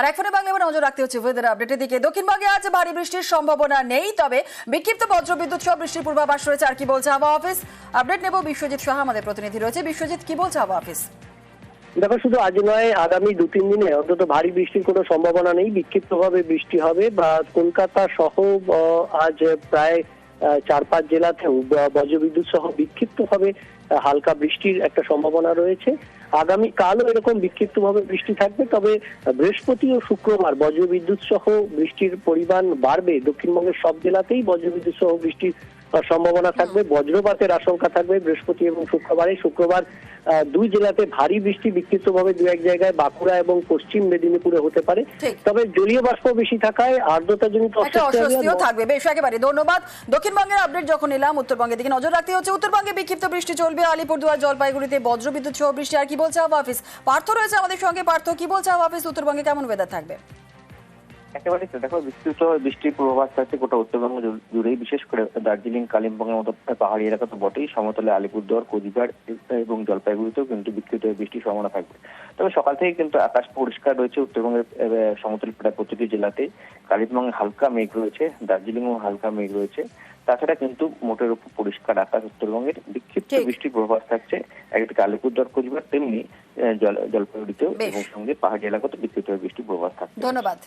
আর এক বাংলা নজর রাখতে হচ্ছে ওয়েদার আপডেটের দিকে। দক্ষিণবঙ্গে আজ ভারী বৃষ্টির সম্ভাবনা নেই, তবে বিক্ষিপ্ত বজ্রবিদ্যুৎ সহ বৃষ্টির পূর্বাভাস রয়েছে। আর কি বলছে আবহাওয়া অফিস আপডেট নেব বিশ্বজিৎ সাহা, আমাদের প্রতিনিধি রয়েছে। বিশ্বজিৎ, কি বলছে আবহাওয়া অফিস দেখো, শুধু আজ নয়, আগামী দু তিন দিনে অন্তত ভারী বৃষ্টির কোনো সম্ভাবনা নেই। বিক্ষিপ্তভাবে বৃষ্টি হবে বা কলকাতা সহ আজ প্রায় চার পাঁচ জেলাতেও বজ্রবিদ্যুৎ সহ বিক্ষিপ্তভাবে হালকা বৃষ্টির একটা সম্ভাবনা রয়েছে। আগামী কালও এরকম বিক্ষিপ্তভাবে বৃষ্টি থাকবে, তবে বৃহস্পতি ও শুক্রবার বজ্রবিদ্যুৎ সহ বৃষ্টির পরিমাণ বাড়বে। দক্ষিণবঙ্গের সব জেলাতেই বজ্রবিদ্যুৎ সহ বৃষ্টির সম্ভাবনা থাকবে বজ্রপাতের আশঙ্কা থাকবে বৃহস্পতি এবং শুক্রবারে শুক্রবার দুই জেলাতে ভারী বৃষ্টি বিক্ষিপ্তভাবে দু এক জায়গায় বাঁকুড়া এবং পশ্চিম মেদিনীপুরে হতে পারে। তবে জলীয় বাষ্প বেশি থাকায় আর্দ্রতাজনিত হবে। অস্বস্তিও থাকবে। বেশ একেবারে ধন্যবাদ। দক্ষিণবঙ্গের আপডেট যখন এলাম উত্তরবঙ্গের দিকে নজর রাখতে হচ্ছে উত্তরবঙ্গে বিক্ষিপ্ত বৃষ্টি চলবে। আলিপুরদুয়ার জলপাইগুড়িতে বজ্রবিদ্যুৎ সহ বৃষ্টি। আর কি বলছে আবহাওয়া অফিস? পার্থ রয়েছে আমাদের সঙ্গে। পার্থ কি বলছে আবহাওয়া অফিস? উত্তরবঙ্গে কেমন ওয়েদার থাকবে? একেবারে দেখো বিস্তৃত বৃষ্টির পূর্বাভাস থাকছে গোটা উত্তরবঙ্গ জুড়েই বিশেষ করে দার্জিলিং কালিম্পংয়ের মতো পাহাড়ি এলাকা তো বটেই। সমতলে আলিপুরদুয়ার কোচবিহার এবং জলপাইগুড়িতেও কিন্তু বিক্ষিপ্ত বৃষ্টির সম্ভাবনা থাকবে। তবে সকাল থেকে কিন্তু আকাশ পরিষ্কার রয়েছে। উত্তরবঙ্গের সমতল প্রায় প্রতিটি জেলাতে। কালিম্পংয়ে হালকা মেঘ রয়েছে দার্জিলিংও হালকা মেঘ রয়েছে। তাছাড়া কিন্তু মোটের উপর পরিষ্কার আকাশ উত্তরবঙ্গের বিক্ষিপ্ত বৃষ্টির পূর্বাভাস থাকছে। একদিকে আলিপুরদুয়ার কোচবিহার তেমনি জল- জলপাইগুড়িতেও এবং সঙ্গে পাহাড়ি এলাকাতে বিক্ষিপ্ত বৃষ্টির পূর্বাভাস থাকছে। ধন্যবাদ।